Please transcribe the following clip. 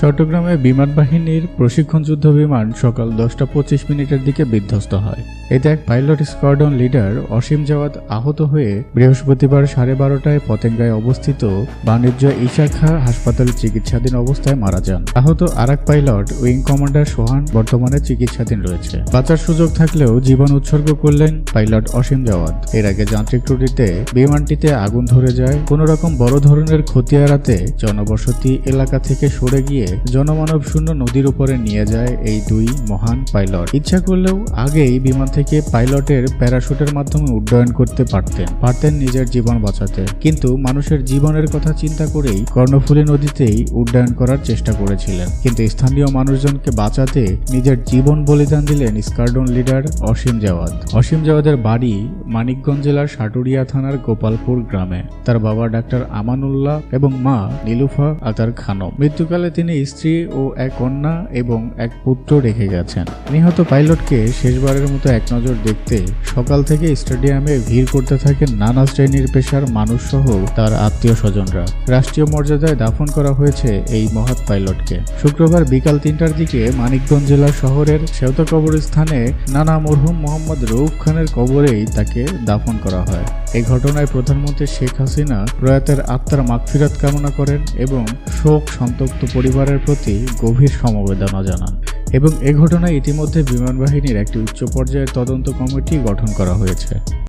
চট্টগ্রামে বিমান বাহিনীর প্রশিক্ষণ যুদ্ধ বিমান সকাল দশটা পঁচিশ মিনিটের দিকে বিধ্বস্ত হয়। এতে এক pilot squadron leader Asim Jawad আহত হয়ে বৃহস্পতিবার সাড়ে বারোটায় পতেঙ্গায় অবস্থিত বাণিজ্য ইশাখা হাসপাতালে চিকিৎসাধীন অবস্থায় মারা যান। আহত আর এক পাইলট উইং কমান্ডার সোহান বর্তমানে চিকিৎসাধীন রয়েছে। বাঁচার সুযোগ থাকলেও জীবন উৎসর্গ করলেন পাইলট অসীম জাওয়াত। এর আগে যান্ত্রিক ত্রুটিতে বিমানটিতে আগুন ধরে যায়। কোনো রকম বড় ধরনের ক্ষতি এড়াতে জনবসতি এলাকা থেকে সরে গিয়ে জনমানব শূন্য নদীর উপরে নিয়ে যায় এই দুই মহান পাইলট। ইচ্ছা করলেও আগেই বিমান থেকে পাইলটের প্যারাশুটের মাধ্যমে উড্ডয়ন করতে পারতেন পারতেন নিজের জীবন বাঁচাতে। কিন্তু মানুষের জীবনের কথা চিন্তা করেই কর্ণফুলী নদীতেই উড্ডয়ন করার চেষ্টা করেছিলেন। কিন্তু স্থানীয় মানুষজনকে বাঁচাতে নিজের জীবন বলিদান দিলেন স্কার্ডন লিডার অসীম জাওয়াদ। অসীম জাওয়াদের বাড়ি মানিকগঞ্জ জেলার সাটুরিয়া থানার গোপালপুর গ্রামে। তার বাবা ডাক্তার আমানুল্লাহ এবং মা নীলুফা আতার খানম। মৃত্যুকালে তিনি স্ত্রী ও এক কন্যা এবং এক পুত্র রেখে গেছেন। নিহত পাইলটকে শেষবারের মতো এক নজর দেখতে সকাল থেকে স্টেডিয়ামে ভিড় করতে থাকেন নানা শ্রেণির পেশার মানুষ সহ তার আত্মীয় স্বজনরা রাষ্ট্রীয় মর্যাদায় দাফন করা হয়েছে এই মহৎ পাইলটকে। শুক্রবার বিকাল তিনটার দিকে মানিকগঞ্জ জেলা শহরের সেওতা কবরস্থানে নানা মরহুম মোহাম্মদ রৌফ খানের কবরেই তাকে দাফন করা হয়। এই ঘটনায় প্রধানমন্ত্রী শেখ হাসিনা প্রয়াতের আত্মার মাগফিরাত কামনা করেন এবং শোক সন্তপ্ত পরিবারের প্রতি গভীর সমবেদনা জানান এবং এ ঘটনায় ইতিমধ্যে বিমান বাহিনীর একটি উচ্চ পর্যায়ের তদন্ত কমিটি গঠন করা হয়েছে।